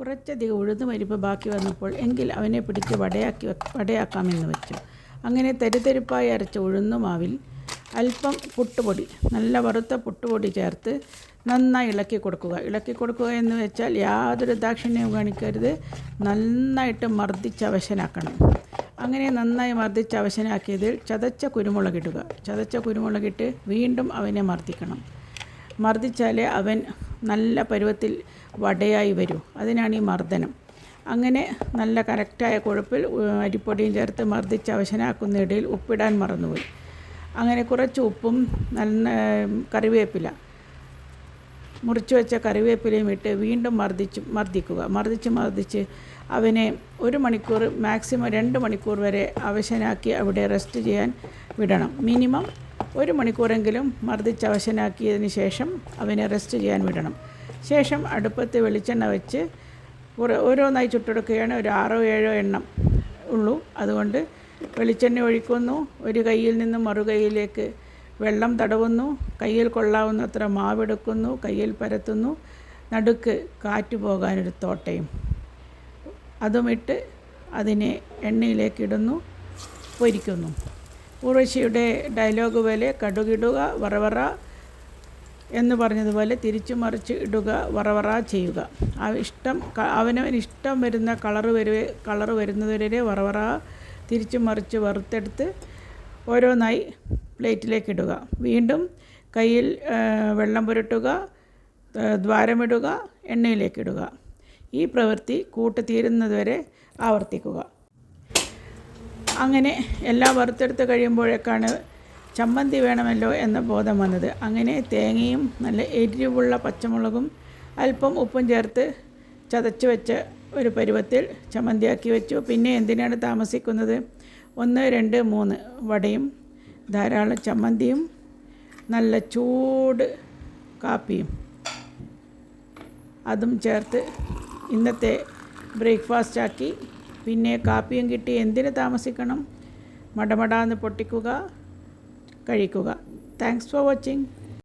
കുറച്ചധികം ഉഴുന്ന് പരിപ്പ് ബാക്കി വന്നപ്പോൾ എങ്കിൽ അവനെ പിടിച്ച് വടയാക്കി വടയാക്കാമെന്ന് വെച്ചു. അങ്ങനെ തരിതരിപ്പായി അരച്ച ഉഴുന്നുമാവിൽ അല്പം പുട്ടുപൊടി നല്ല വറുത്ത പുട്ടുപൊടി ചേർത്ത് നന്നായി ഇളക്കി കൊടുക്കുക. ഇളക്കി കൊടുക്കുക എന്ന് വെച്ചാൽ യാതൊരു ദാക്ഷിണ്യവും കാണിക്കരുത്. നന്നായിട്ട് മർദ്ദിച്ച് അവശനാക്കണം. അങ്ങനെ നന്നായി മർദ്ദിച്ച് അവശനാക്കിയതിൽ ചതച്ച കുരുമുളകിടുക ചതച്ച കുരുമുളകിട്ട് വീണ്ടും അവനെ മർദ്ദിക്കണം. മർദ്ദിച്ചാലേ അവൻ നല്ല പരുവത്തിൽ വടയായി വരും. അതിനാണ് ഈ മർദ്ദനം. അങ്ങനെ നല്ല കറക്റ്റായ കൊഴുപ്പിൽ അരിപ്പൊടിയും ചേർത്ത് മർദ്ദിച്ച് അവശനാക്കുന്ന ഇടയിൽ ഉപ്പിടാൻ മറന്നുപോയി. അങ്ങനെ കുറച്ച് ഉപ്പും നല്ല കറിവേപ്പില മുറിച്ചു വെച്ച കറിവേപ്പിലയും ഇട്ട് വീണ്ടും മർദ്ദിച്ച് മർദ്ദിക്കുക. മർദ്ദിച്ച് മർദ്ദിച്ച് അവനെ ഒരു മണിക്കൂർ മാക്സിമം രണ്ട് മണിക്കൂർ വരെ അവശനാക്കി അവിടെ റെസ്റ്റ് ചെയ്യാൻ വിടണം. മിനിമം ഒരു മണിക്കൂറെങ്കിലും മർദ്ദിച്ച് അവശനാക്കിയതിന് ശേഷം അവനെ റെസ്റ്റ് ചെയ്യാൻ വിടണം. ശേഷം അടുപ്പത്ത് വെളിച്ചെണ്ണ വെച്ച് ഓരോന്നായി ചുട്ടെടുക്കുകയാണ്. ഒരു ആറോ ഏഴോ എണ്ണം ഉള്ളൂ. അതുകൊണ്ട് വെളിച്ചെണ്ണ ഒഴിക്കുന്നു. ഒരു കയ്യിൽ നിന്നും മറുകൈയിലേക്ക് വെള്ളം തടവുന്നു. കയ്യിൽ കൊള്ളാവുന്നത്ര മാവെടുക്കുന്നു. കയ്യിൽ പരത്തുന്നു. നടുക്ക് കാറ്റ് പോകാനൊരു തോട്ടയും. അതുമിട്ട് അതിനെ എണ്ണയിലേക്ക് ഇടുന്നു. പൊരിക്കുന്നു. ഉറശിയുടെ ഡയലോഗ് പോലെ കടുകിടുക വറവറ എന്ന് പറഞ്ഞതുപോലെ തിരിച്ചു മറിച്ച് ഇടുക വറവറ ചെയ്യുക. ആ ഇഷ്ടം അവനവന് ഇഷ്ടം വരുന്ന കളറ് വരുവേ കളറ് വരുന്നതുവരെ വറവറ തിരിച്ചു മറിച്ച് വറുത്തെടുത്ത് ഓരോന്നായി പ്ലേറ്റിലേക്ക് ഇടുക. വീണ്ടും കയ്യിൽ വെള്ളം പുരട്ടുക ദ്വാരമിടുക എണ്ണയിലേക്കിടുക ഈ പ്രവൃത്തി കൂട്ടുതീരുന്നതുവരെ ആവർത്തിക്കുക. അങ്ങനെ എല്ലാം വറുത്തെടുത്ത് കഴിയുമ്പോഴേക്കാണ് ചമ്മന്തി വേണമല്ലോ എന്ന ബോധം വന്നത്. അങ്ങനെ തേങ്ങയും നല്ല എരിവുള്ള പച്ചമുളകും അല്പം ഉപ്പും ചേർത്ത് ചതച്ച് വെച്ച ഒരു പരുവത്തിൽ ചമ്മന്തിയാക്കി വെച്ചു. പിന്നെ എന്തിനാണ് താമസിക്കുന്നത്? ഒന്ന് രണ്ട് മൂന്ന് വടയും ധാരാളം ചമ്മന്തിയും നല്ല ചൂട് കാപ്പിയും. അതും ചേർത്ത് ഇന്നത്തെ ബ്രേക്ക്ഫാസ്റ്റ് ആക്കി പിന്നെ കാപ്പിയും കിട്ടി എന്തിന് താമസിക്കണം? മടമടാന്ന് പൊട്ടിക്കുക കഴിക്കുക. Thanks for watching